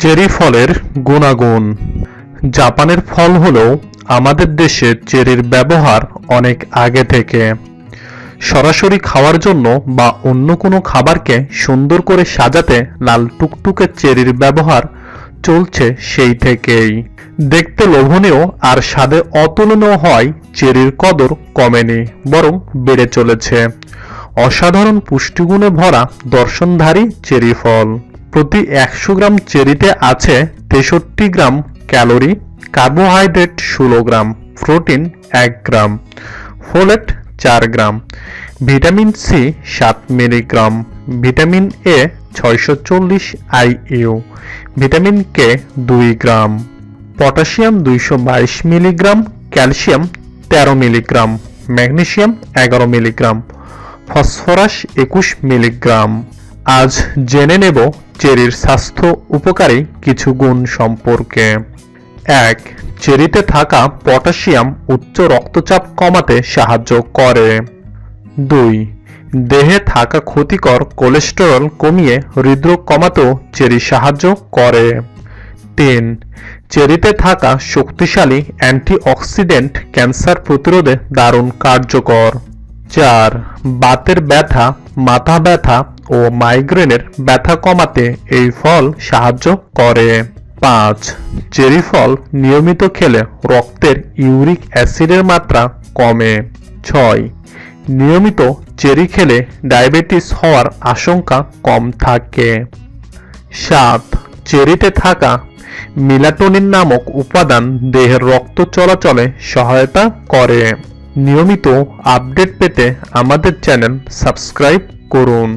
Cherry ফলের গুণাগুণ। জাপানের ফল হলেও আমাদের দেশে চেরির ব্যবহার অনেক আগে থেকে। সরাসরি খাওয়ার জন্য বা অন্য কোনো খাবারকে সুন্দর করে সাজাতে লাল টুকটুকে চেরির ব্যবহার চলছে সেই থেকেই। দেখতে লোভনীয় আর স্বাদে অতুলনীয় হয় চেরির কদর কমেনি, বরং বেড়ে চলেছে। অসাধারণ পুষ্টিগুণে ভরা দর্শনধারী চেরি ফল। প্রতি একশো গ্রাম চেরিতে আছে তেষট্টি গ্রাম ক্যালোরি, কার্বোহাইড্রেট ষোলো গ্রাম, প্রোটিন এক গ্রাম, ফোলেট চার গ্রাম, ভিটামিন সি সাত মিলিগ্রাম, ভিটামিন এ ছয়শো চল্লিশ আইইউ, ভিটামিন কে দুই গ্রাম, পটাশিয়াম দুইশো বাইশ মিলিগ্রাম, ক্যালসিয়াম তেরো মিলিগ্রাম, ম্যাগনেশিয়াম এগারো মিলিগ্রাম, ফসফরাস একুশ মিলিগ্রাম। আজ জেনে নেব চেরির স্বাস্থ্য উপকারী কিছু গুণ সম্পর্কে। এক, চেরিতে থাকা পটাশিয়াম উচ্চ রক্তচাপ কমাতে সাহায্য করে। দুই, দেহে থাকা ক্ষতিকর কোলেস্টেরল কমিয়ে হৃদরোগ কমাতেও চেরি সাহায্য করে। তিন, চেরিতে থাকা শক্তিশালী অ্যান্টিঅক্সিডেন্ট ক্যান্সার প্রতিরোধে দারুণ কার্যকর। চার, বাতের ব্যথা, মাথা ব্যথা ও মাইগ্রেনের ব্যথা কমাতে এই ফল সাহায্য করে। পাঁচ চেরি ফল নিয়মিত খেলে রক্তের ইউরিক অ্যাসিডের মাত্রা কমে। ছয়, নিয়মিত চেরি খেলে ডায়াবেটিস হওয়ার আশঙ্কা কম থাকে। সাত চেরিতে থাকা মিলাটোনিন নামক উপাদান দেহের রক্ত চলাচলে সহায়তা করে। নিয়মিত আপডেট পেতে আমাদের চ্যানেল সাবস্ক্রাইব করুন।